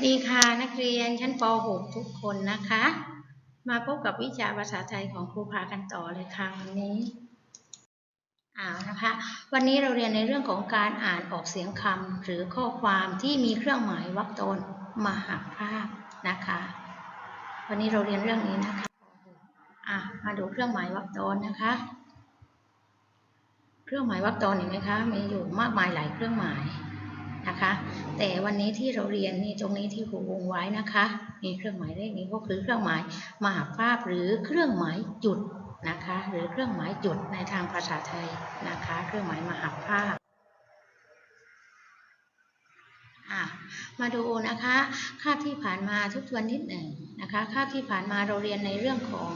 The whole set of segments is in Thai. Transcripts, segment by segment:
วัสดีค่ะนักเรียนชั้นป .6 ทุกคนนะคะ มาพบกับวิชาภาษาไทยของครูพากันต่อเลยค่ะวันนี้อ่านะคะ วันนี้เราเรียนในเรื่องของการอ่านออกเสียงคำหรือข้อความที่มีเครื่องหมายวรรคตนมหาภาพนะคะ วันนี้เราเรียนเรื่องนี้นะคะอะมาดูเครื่องหมายวรรคตนนะคะ เครื่องหมายวรรคตนเห็นไหมคะมีอยู่มากมายหลายเครื่องหมาย นะคะ แต่วันนี้ที่เราเรียนนี่ตรงนี้ที่ครูวงไว้นะคะมีเครื่องหมายเลขนี้ก็คือเครื่องหมายมหาภาพหรือเครื่องหมายจุดนะคะหรือเครื่องหมายจุดในทางภาษาไทยนะคะ เครื่องหมายมหาภาพมาดูนะคะคาบที่ผ่านมาทุกทวนนิดหนึ่งนะคะคาบที่ผ่านมาเราเรียนในเรื่องของ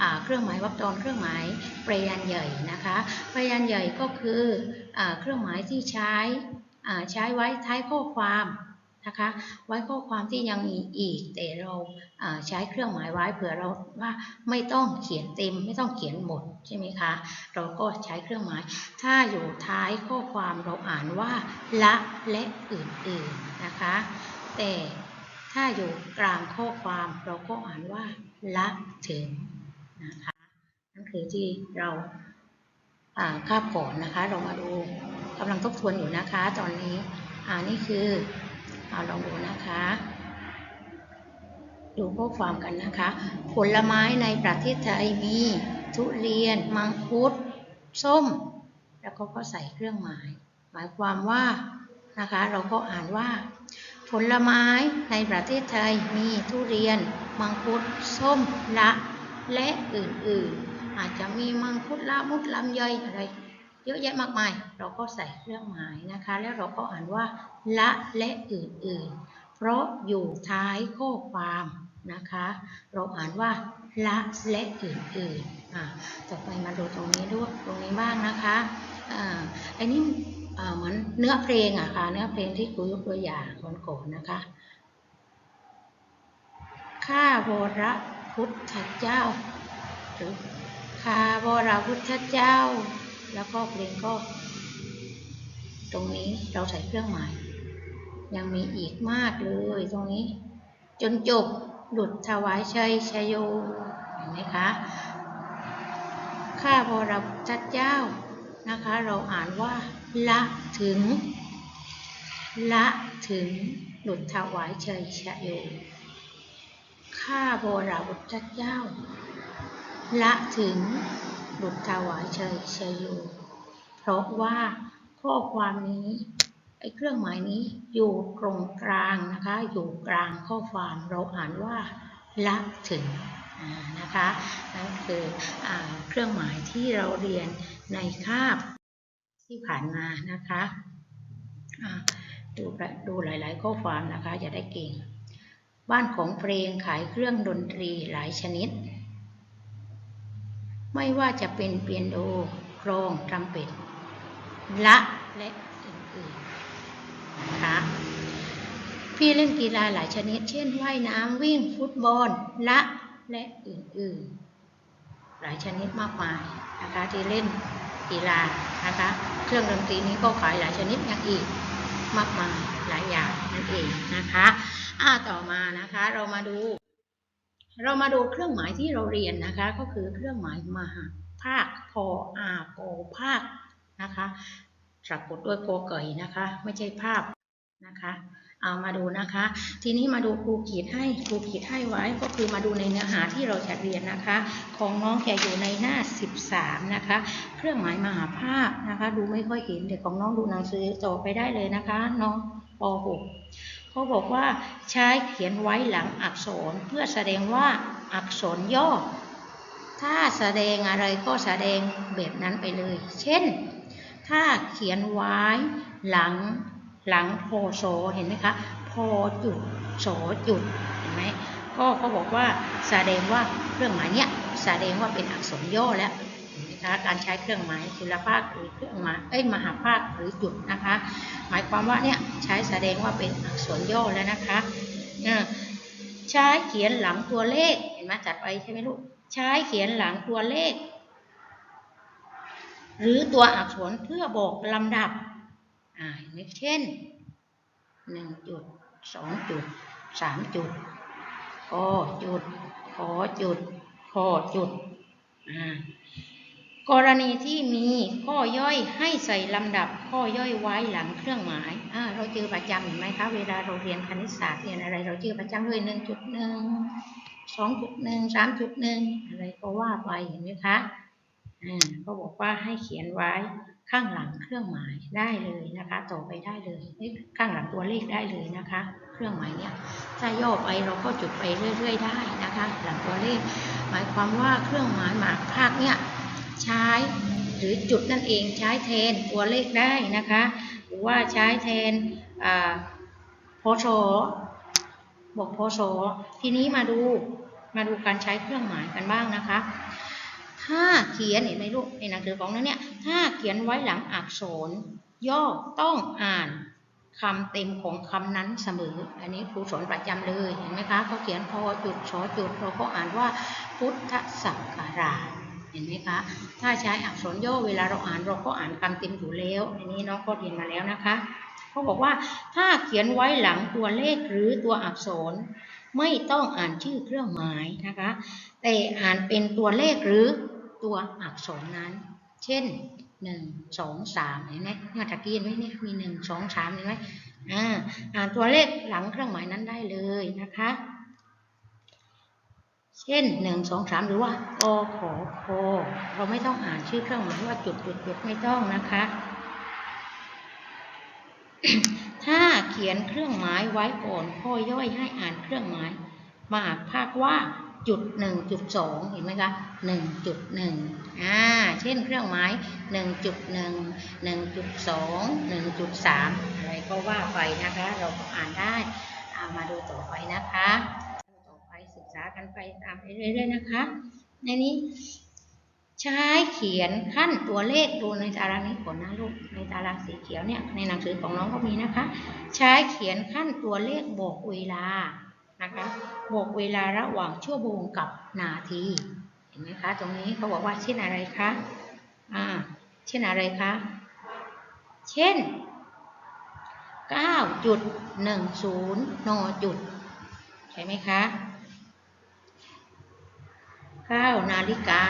อเครื่องหมายวรรคตนเครื่องหมายปรยันใหญ่นะคะปรยันใหญ่ก็คืออเครื่องหมายที่ใช้ ใช้ไว้ท้ายข้อความนะคะ ไว้ข้อความที่ยังมีอีก แต่เราใช้เครื่องหมายไว้เผื่อเราว่าไม่ต้องเขียนเต็ม ไม่ต้องเขียนหมดใช่ไหมคะ เราก็ใช้เครื่องหมาย ถ้าอยู่ท้ายข้อความเราอ่านว่า ละและอื่นๆนะคะ แต่ถ้าอยู่กลางข้อความเราก็อ่านว่า ละถึงนะคะนั่นคือที่เรา คาบก่อนนะคะ เรามาดูกำลังทบทวนอยู่นะคะ ตอนนี้อ่านี่คือเอาลองดูนะคะ ดูข้อความกันนะคะ ผลไม้ในประเทศไทยมีทุเรียน มังคุด ส้ม แล้วก็ก็ใส่เครื่องหมาย หมายความว่านะคะ เราก็อ่านว่า ผลไม้ในประเทศไทยมีทุเรียน มังคุด ส้มละและอื่นๆ อาจจะมีมังคุดละมุดลำไยอะไรเยอะแยะมากมาย เราก็ใส่เครื่องหมายนะคะ แล้วเราก็อ่านว่า ละและอื่นๆ เพราะอยู่ท้ายข้อความนะคะ เราอ่านว่าละและอื่นๆอ่าต่อไปมาดูตรงนี้ด้วยตรงนี้บ้างนะคะอ่าอันนี้อ่าเหมือนเนื้อเพลงอะค่ะเนื้อเพลงที่ครูยกตัวอย่างก่อนๆนะคะข้าวรพุทธเจ้าหรือ ข้าวรพุทธเจ้า แล้วก็เพลงก็ ตรงนี้เราใส่เครื่องหมาย ยังมีอีกมากเลยตรงนี้ จนจบหลุดถวายชัยชยโยเห็นไหมคะข้าพระพุทธเจ้านะคะ เราอ่านว่า ละถึง ละถึงหลุดถวายชัยชโยข้าพระพุทธเจ้า ละถึงหลุดถวายชัยชโยเพราะว่าข้อความนี้ไอ้เครื่องหมายนี้อยู่ตรงกลางนะคะ อยู่กลางข้อความเราอ่านว่าละถึงนะคะนั่นคืออเครื่องหมายที่เราเรียนในคาบที่ผ่านมานะคะดูดูหลาย ๆ ข้อความนะคะจะได้เก่ง บ้านของเพลงขายเครื่องดนตรีหลายชนิด ไม่ว่าจะเป็นเปียโนโครงทรัมเป็ตละและอื่นๆนะคะพี่เล่นกีฬาหลายชนิด เช่นว่ายน้ำวิ่งฟุตบอลละและอื่นๆ หลายชนิดมากมายนะคะที่เล่นกีฬานะคะเครื่องดนตรีนี้ก็ขายหลายชนิดอย่างอีกมากมายหลายอย่างนั่นเองนะคะอ่าต่อมานะคะเรามาดู เรามาดูเครื่องหมายที่เราเรียนนะคะ ก็คือเครื่องหมายมหาภาคพออาโกภาคนะคะสะกดด้วยโกเกยนะคะ ไม่ใช่ภาพนะคะ เอามาดูนะคะ ทีนี้มาดูครูขีดให้ครูขีดให้ไว้ก็คือมาดูในเนื้อหาที่เราจะเรียนนะคะ ของน้องจะอยู่ในหน้า 13 นะคะ เครื่องหมายมหาภาคนะคะ ดูไม่ค่อยเห็นเด็กของน้องดูหนังสือต่อไปได้เลยนะคะ น้องป .6 เขาบอกว่าใช้เขียนไว้หลังอักษรเพื่อแสดงว่าอักษรย่อ ถ้าแสดงอะไรก็แสดงแบบนั้นไปเลย เช่น ถ้าเขียนไว้หลังหลังโพโสเห็นไหมคะโพจุดโสจุดเห็นไหมก็เขาบอกว่าแสดงว่าเครื่องหมายเนี้ยแสดงว่าเป็นอักษรย่อแล้ว นไหมคะการใช้เครื่องหมายจุลภาคหรือเครื่องหมายเอ้ยมหาภาคหรือจุดนะคะ หมายความว่าเนี่ยใช้แสดงว่าเป็นอักษรย่อแล้วนะคะใช้เขียนหลังตัวเลขเห็นไหมจัดไปใช่ไหมลูกใช้เขียนหลังตัวเลข หรือตัวอักษรเพื่อบอกลำดับอ่าเช่นหนึ่งจุดสองจุดสามจุดกอจุดขอจุดคอจุดอ่า กรณีที่มีข้อย่อยให้ใส่ลำดับข้อย่อยไว้หลังเครื่องหมายเราเจอประจำเห็นไหมคะเวลาเราเรียนคณิตศาสตร์เรียนอะไร เราเจอประจำเลยหนึ่งจุดหนึ่งสองจุดหนึ่งสามจุดหนึ่งอะไรก็ว่าไปเห็นไหมคะอ่าก็บอกว่าให้เขียนไว้ข้างหลังเครื่องหมายได้เลยนะคะต่อไปได้เลยเอ้ยข้างหลังตัวเลขได้เลยนะคะ เครื่องหมายเนี่ยถ้าย่อไปเราก็จุดไปเรื่อย ๆ ได้นะคะ หลังตัวเลข หมายความว่าเครื่องหมายหมากภาคเนี่ย ใช้ หรือจุดนั่นเองใช้แทนตัวเลขได้นะคะ หรือว่าใช้แทนอ่าพศบอกพศทีนี้มาดูมาดูการใช้เครื่องหมายกันบ้างนะคะ ถ้าเขียนเห็นไหมลูกในหนังสือของนั้นเนี่ย ถ้าเขียนไว้หลังอักษร ย่อต้องอ่านคำเต็มของคำนั้นเสมอ อันนี้ครูสอนประจำเลย เห็นไหมคะเขาเขียนพอจุดชอจุด เราก็อ่านว่าพุทธศักราช เห็นไหมคะ ถ้าใช้อักษรย่อเวลาเราอ่านเราก็อ่านคำเต็มอยู่แล้ว อันนี้น้องก็เรียนมาแล้วนะคะเขาบอกว่าถ้าเขียนไว้หลังตัวเลขหรือตัวอักษร ไม่ต้องอ่านชื่อเครื่องหมายนะคะ แต่อ่านเป็นตัวเลขหรือตัวอักษรนั้น เช่นหนึ่งสองสามเห็นไหมเนี่ยตะกี้เห็นไหมเนี่ยมีหนึ่งสองสามเห็นไหมอ่าอ่านตัวเลขหลังเครื่องหมายนั้นได้เลยนะคะ เช่นหนึ่งสองสามหรือว่าอขอคเราไม่ต้องอ่านชื่อเครื่องหมายว่าจุดจุดจุดไม่ต้องนะคะ ถ้าเขียนเครื่องหมายไว้ก่อนข้อย่อยให้อ่านเครื่องหมาย มาภาคว่าจุดหนึ่งจุดสองเห็นไหมคะหนึ่งจุดหนึ่งอ่าเช่นเครื่องหมายหนึ่งจุดหนึ่งหนึ่งจุดสองหนึ่งจุดสามอะไรก็ว่าไปนะคะ เราก็อ่านได้เอามาดูต่อไปนะคะากันไปตามไปเรื่อยๆนะคะ ในนี้ใช้เขียนขั้นตัวเลขดูในตารางนี้ก่อนนะลูกในตารางสีเขียวเนี่ยในหนังสือของน้องก็มีนะคะ ใช้เขียนขั้นตัวเลขบอกเวลานะคะบอกเวลาระหว่างชั่วโมงกับนาทีเห็นไหมคะ ตรงนี้เขาบอกว่าเช่นอะไรคะอ่าเช่นอะไรคะเช่น 9.10นจุดใช่ไหมคะ 9นาฬิกา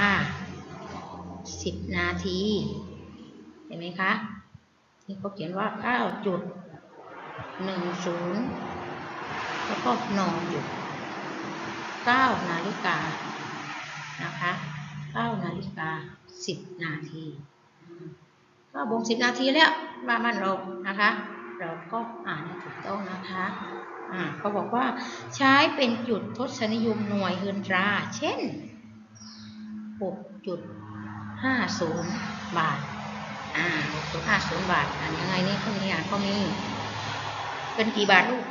10นาที เห็นไหมคะ นี่เขาเขียนว่า9.10แล้วก็นอนอยู่9นาฬิกานะคะ9นาฬิกา10นาทีก็บ่ง10นาทีแล้วว่ามันเรานะคะ เราก็อ่านให้ถูกต้องนะคะเขาบอกว่าใช้เป็นจุดทศนิยมหน่วยเฮินรา เช่น 6.50 บาท อ่า 6.50 บาท อ่านยังไงนี่เขามีอ่านเขามีเป็นกี่บาทลูก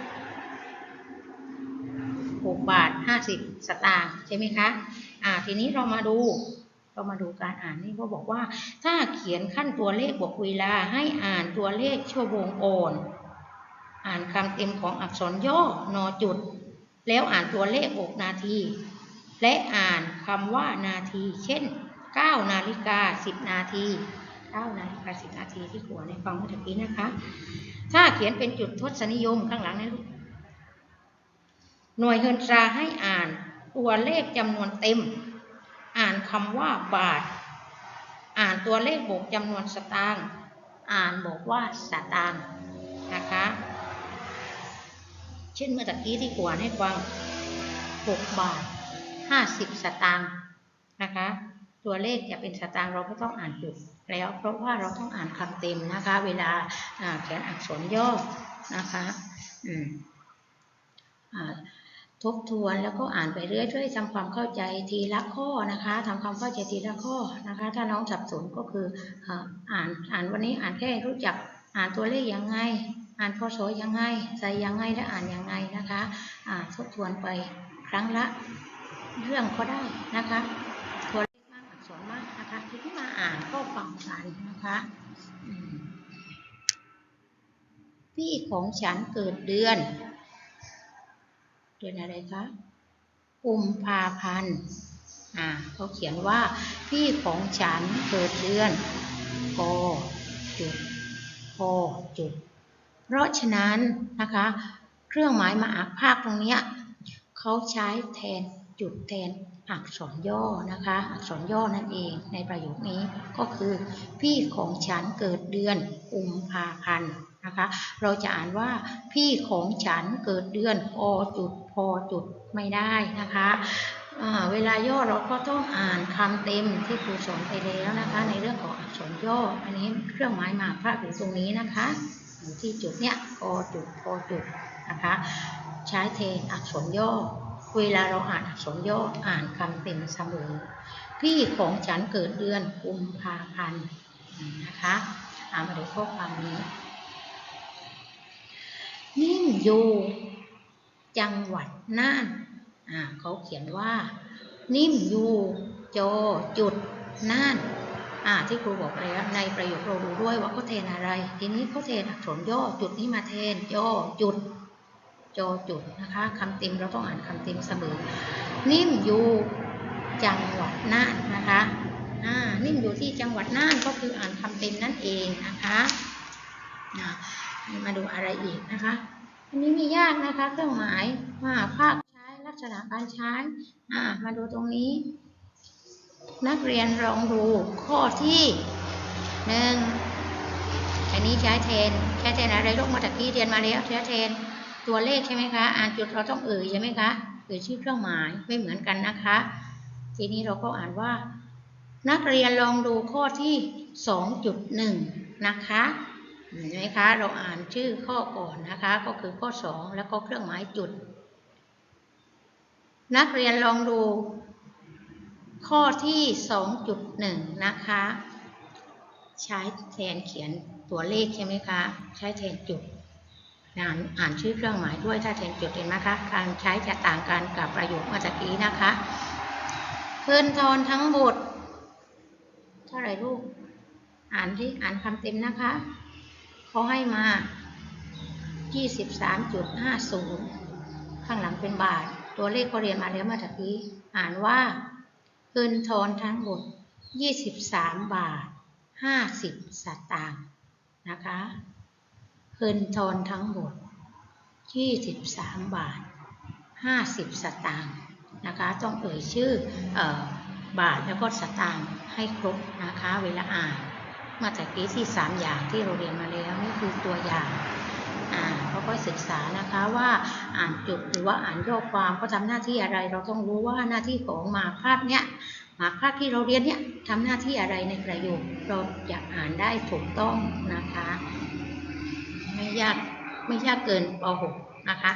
6 บาท 50 สตางค์ใช่ไหมคะ อ่า ทีนี้เรามาดู เรามาดูการอ่านนี่ก็บอกว่า ถ้าเขียนขั้นตัวเลขบอกเวลาให้อ่านตัวเลขชั่วโมงโอน อ่านคำเต็มของอักษรย่อนอจุด แล้วอ่านตัวเลขบอกนาที และอ่านคำว่านาที เช่น 9 นาฬิกา 10 นาที 9 นาฬิกา 10 นาทีที่หัวในฟังเมื่อกี้นะคะ ถ้าเขียนเป็นจุดทศนิยมข้างหลังนะลูก หน่วยเฮินตราให้อ่านตัวเลขจำนวนเต็ม อ่านคำว่าบาท อ่านตัวเลขบวกจำนวนสตางค์ อ่านบอกว่าสตางค์นะคะ เช่นเมื่อตะกี้ที่กวานให้ฟัง 6 บาท 50สตางค์นะคะ ตัวเลขจะเป็นสตางค์เราไม่ต้องอ่านจุดแล้ว เพราะว่าเราต้องอ่านคำเต็มนะคะ เวลาอ่าเขียนอักษรย่อนะคะทบทวนแล้วก็อ่านไปเรื่อยๆทำความเข้าใจทีละข้อนะคะทำความเข้าใจทีละข้อนะคะ ถ้าน้องสับสนก็คืออ่านอ่านวันนี้อ่านแค่รู้จักอ่านตัวเลขยังไง อ่านพศยังไงใส่ยังไงและอ่านยังไงนะคะทบทวนไปครั้งละ เรื่องก็ได้นะคะตัวเลขมากอักษรมากนะคะทีนี้มาอ่านก็ฟังกันนะคะพี่ของฉันเกิดเดือน เดือนอะไรคะกุมภาพันธ์อ่าเขาเขียนว่าพี่ของฉันเกิดเดือนกจุดกจุด เพราะฉะนั้นนะคะ เครื่องหมายมาอักภาคตรงเนี้ยเขาใช้แทน จุดแทนอักษรย่อนะคะ อักษรย่อนั่นเองในประโยคนี้ก็คือ พี่ของฉันเกิดเดือนกุมภาพันธ์นะคะ เราจะอ่านว่าพี่ของฉันเกิดเดือนอจุดพอจุดไม่ได้นะคะเวลาย่อเราก็ต้องอ่านคำเต็มที่ครูสอนไปแล้วนะคะ ในเรื่องของอักษรย่อ อันนี้เครื่องหมายมาภาคอยู่ตรงนี้นะคะอยู่ที่จุดเนี้ยอจุดพอจุดนะคะ ใช้แทนอักษรย่อ เวลาเราอ่านอักษรย่ออ่านคำเต็มเสมอพี่ของฉันเกิดเดือนกุมภาพันธ์นะคะอ่านมาดูข้อความนี้ นิ่มอยู่จังหวัดน่านอ่าเขาเขียนว่า นิ่มอยู่โจจุดน่านอ่าที่ครูบอกแล้วในประโยคเราดูด้วยว่าเขาเทนอะไร ทีนี้เขาเทนอักษรย่อจุดนี้มาเทนย่อจุด จอจุดนะคะคำเต็มเราต้องอ่านคำเต็มเสมอ นิ่มอยู่จังหวัดน่านนะคะอ่านิ่มอยู่ที่จังหวัดน่านก็คืออ่านคำเต็มนั่นเองนะคะมาดูอะไรอีกนะคะ อันนี้ไม่ยากนะคะ เครื่องหมายว่าภาคใช้ลักษณะการใช้อ่ามาดูตรงนี้ นักเรียนลองดูข้อที่หนึ่งอันนี้ใช้แทน ใช้แทนอะไรลูกมาตะกี้เรียนมาแล้วใช้แทน ตัวเลขใช่ไหมคะอ่านจุดเราต้องเอ่ยใช่ไหมคะเอ่ยชื่อเครื่องหมายไม่เหมือนกันนะคะ ทีนี้เราก็อ่านว่า นักเรียนลองดูข้อที่ 2.1 นะคะเห็นไหมคะเราอ่านชื่อข้อก่อนนะคะ ก็คือข้อ 2 แล้วก็เครื่องหมายจุด นักเรียนลองดู ข้อที่ 2.1 นะคะ ใช้แทนเขียนตัวเลขใช่ไหมคะ ใช้แทนจุด อ่านอ่านชื่อเครื่องหมายด้วยถ้าแทนจุดเห็นไหมคะการใช้จะต่างกันกับประโยคเมื่อกี้นะคะคืนทอนทั้งหมดเท่าไหร่ลูก อ่านที่อ่านคำเต็มนะคะเขาให้มา 23.50 ข้างหลังเป็นบาท ตัวเลขเขาเรียนมาแล้วเมื่อกี้ อ่านว่าคืนทอนทั้งหมด 23 บาท 50 สตางค์นะคะ เงินทอนทั้งหมด 23 บาท 50 สตางค์นะคะ ต้องเอ่ยชื่อเออบาทแล้วก็สตางค์ให้ครบนะคะ เวลาอ่านมาจากกี้ที่ 3 อย่างที่เราเรียนมาแล้วนี่คือตัวอย่างอ่าเขาก็ศึกษานะคะว่าอ่านจุดหรือว่าอ่านย่อความเขาทำหน้าที่อะไร เราต้องรู้ว่าหน้าที่ของมากภาพเนี้ยมากภาพที่เราเรียนเนี้ยทำหน้าที่อะไรในประโยคเราจะอ่านได้ถูกต้องนะคะ ไม่ยากไม่ยากเกินป .6 นะคะ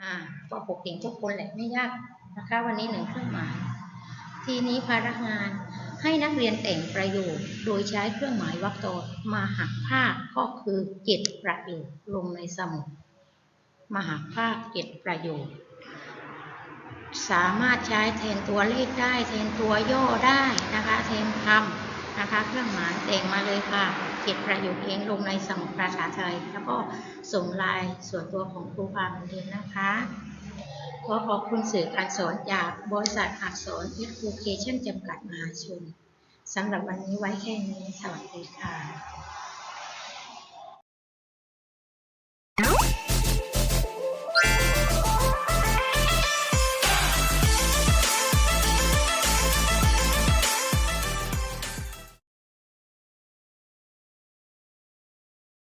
อ่าป .6 เก่งทุกคนแหละไม่ยากนะคะ วันนี้หนึ่งเครื่องหมาย ทีนี้ภาระงานให้นักเรียนแต่งประโยคโดยใช้เครื่องหมายวรรคตอนมาหักภาคก็คือเจ็ดประโยคลงในสมุดมาหักภาคเจ็ดประโยคสามารถใช้แทนตัวเลขได้ แทนตัวย่อได้นะคะ แทนคำนะคะ เครื่องหมายแต่งมาเลยค่ะ เก็บประโยคเองลงในสมุดภาษาไทย แล้วก็ส่งลายส่วนตัวของครูพาเหมือนเดิมนะคะขอขอบคุณสื่อการสอนจากบริษัทอักษร Education จำกัดมหาชนสำหรับวันนี้ไว้แค่นี้ สวัสดีค่ะ